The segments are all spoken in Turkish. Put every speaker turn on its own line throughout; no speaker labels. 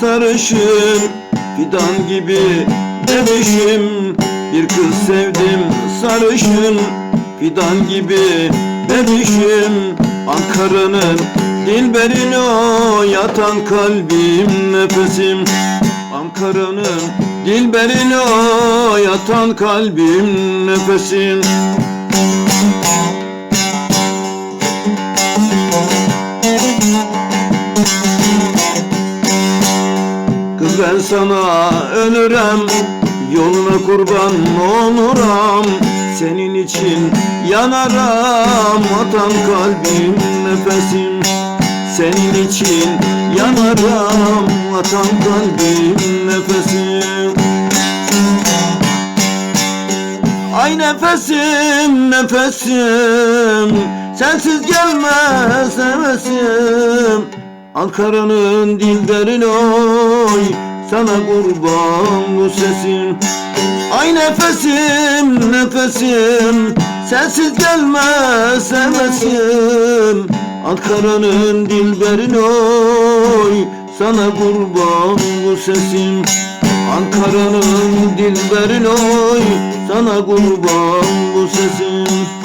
sarışın Fidan gibi bebişim Bir kız sevdim sarışın Fidan gibi bebişim Ankara'nın dilberini o Yatan kalbim nefesim. Ankara'nın dilberini o Yatan kalbim nefesim sana ölürem Yoluna kurban oluram Senin için yanarım Atan kalbim nefesim. Senin için yanarım Atan kalbim nefesim. Ay nefesim nefesim. Sensiz gelmez hevesim Ankara'nın dilberin oy Sana kurban bu sesim Ay nefesim nefesim. Sensiz gelmez hevesim Ankara'nın dilberin oy. Sana kurban bu sesim Ankara'nın dilberin oy. Sana kurban bu sesim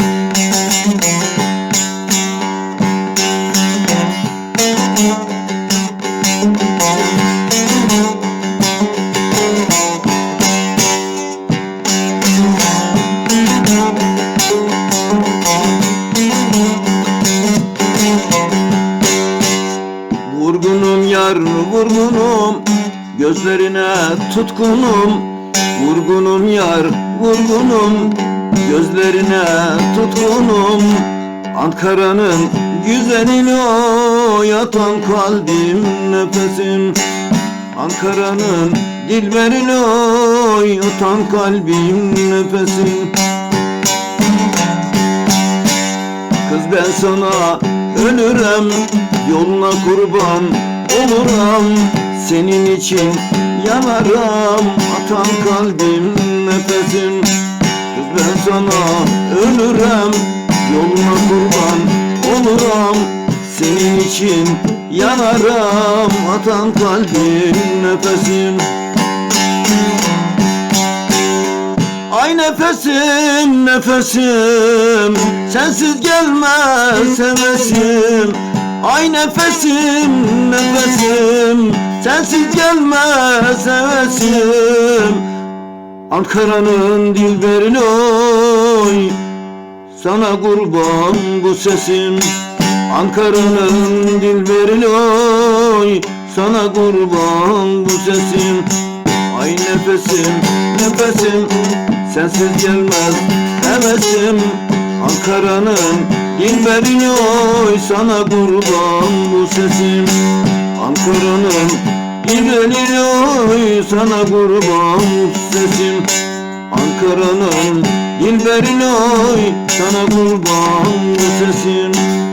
Gözlerine tutkunum Vurgunum yar vurgunum. Gözlerine tutkunum Ankara'nın güzelini o Yatan kalbim nefesim. Ankara'nın dilberini o Yatan kalbim nefesim. Kız ben sana ölürem Yoluna kurban oluram Senin için yanarım. Atan kalbim nefesim. Kız ben sana ölürem Yoluna kurban oluram Senin için yanarım. Atan kalbim nefesim. Ay nefesim nefesim. Sensiz gelmez hevesim Ay nefesim nefesim Sensiz gelmez hevesim Ankara'nın dilberini oy. Sana kurban bu sesim. Ankara'nın dilberini oy. Sana kurban bu sesim. Ay nefesim nefesim. Sensiz gelmez hevesim Ankara'nın dilberini oy. Sana kurban bu sesim. Ankara'nın dilberini oy Sana kurban sesim. Ankara'nın dilberini oy Sana kurban sesim